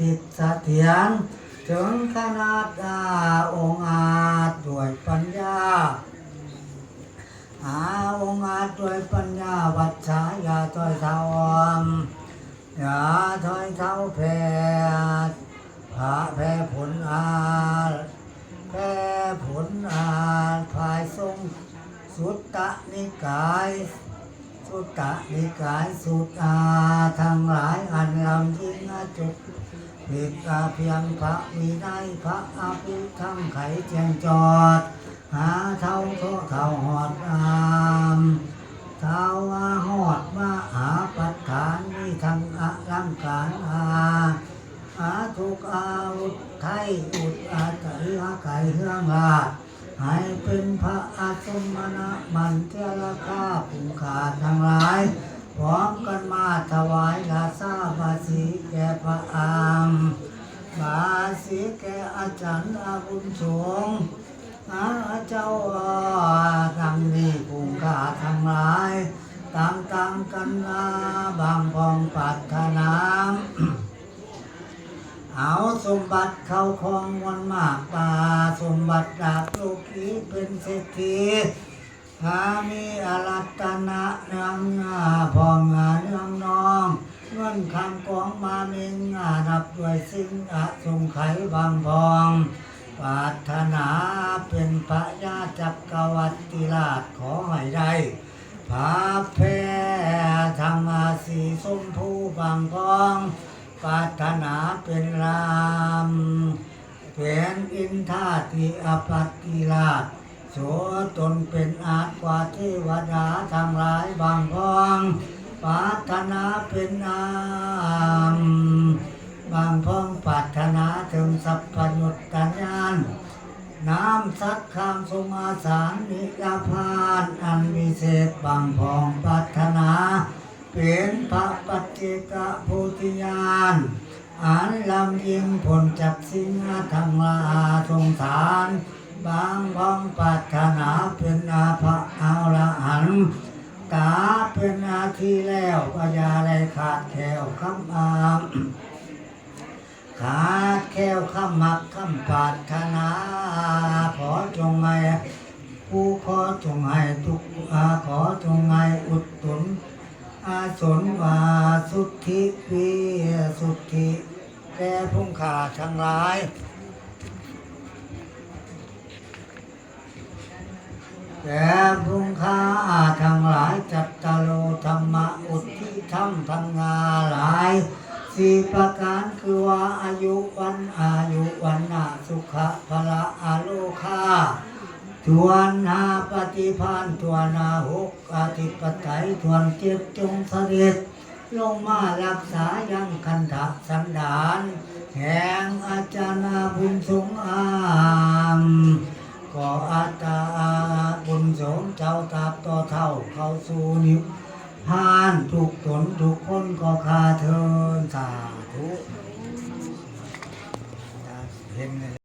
ถิตเสถียรถึงขนาดอาองอาจด้วยปัญญาอาองอาจด้วยปัญญาวัชชายาถอยเท้าอมยาถอยเท้าแพทย์พระแพ้ผลอาแพ้ผลอาภายทรงสุตตะนิกายสุตตะนิกายสุตอาทั้งหลายอันลำยิ่งจุก ผิดอาเพียงพระมีได้พระอาภิธรรมไขแจงจอด หาเท่าโทเท่าหอดอามเท่าว่าหอดมาหาปัฏฐานนี่ทั้งอลังการอาหาทุกอาวุธไทยอุดอาตริอาไก่เฮืองลาให้เป็นพระอาสมณะมันเทระคาผู้ขาดทั้งหลาย พร้อมกันมาถวายลาซาบาสีแก่พระอามบาสีแก่อาจารย์อาบุญสงอาเจ้าดังนี้ผู้ข้าทั้งหลายตามตามกันนาบางพองปัตนาเอาสมบัติเข้าคลองวันมากป่าสมบัติดาบโลกีเป็นเศรษฐี หามีอารัตนะเนืองงาพองงาเนืองน้องเงินคำกองมาเมงงานับด้วยสิ่งอะสงไขบางพองปรารถนาเป็นพระญาจักรวรรดิราชขอให้ได้พาแพ้ทางอาสีสมภูบางกองปรารถนาเป็นรามเป็นอินทาติอปัตติราช โสตนเป็นอาจกว่าเทวดาทางหลายบางกองปราถนาเป็นอามบางพองปราถนาถึงสัพพยุตตญาณน้ำสักคามทรงอาสารนิยพานอันวิเศษบางพองปราถนาเป็นพระปัจเจกโพุทธิญาณอันลำยิงผลจากสิ่งทั้งหลายสงสาร บางพ้องปรารถนาเป็นอาภะเอาละหันต์ตาเป็นอาทีแล้วก็อย่าได้ขาดแคลวคำอามขาดแค้วข้ามมักข้ามปรารถนาขอจงให้ผู้ขอจงให้ทุกอาขอจงให้อุดตุนอาสนวาสุทธิปีสุทธิแก่พุ่งขาทั้งหลาย แก่พุ่งค้าทั้งหลายจัตตโลธรรมะอุทิธรรมทั้งงาหลายสี่ประการคือว่าอายุวันอายุวันนาสุขะพละอาโลคาทวนนาปฏิพานทวนนาหกอาทิปไตยทวนเจ็ดจงเสด็จลงมารักษายังคันทักสันดานแห่งอาจารย์บุญสงอามก็อาตา นสมเจ้าตาบต่อเท่าเข้าสู่นิวพานทุกตนทุกคนก็คาเทินสาธุ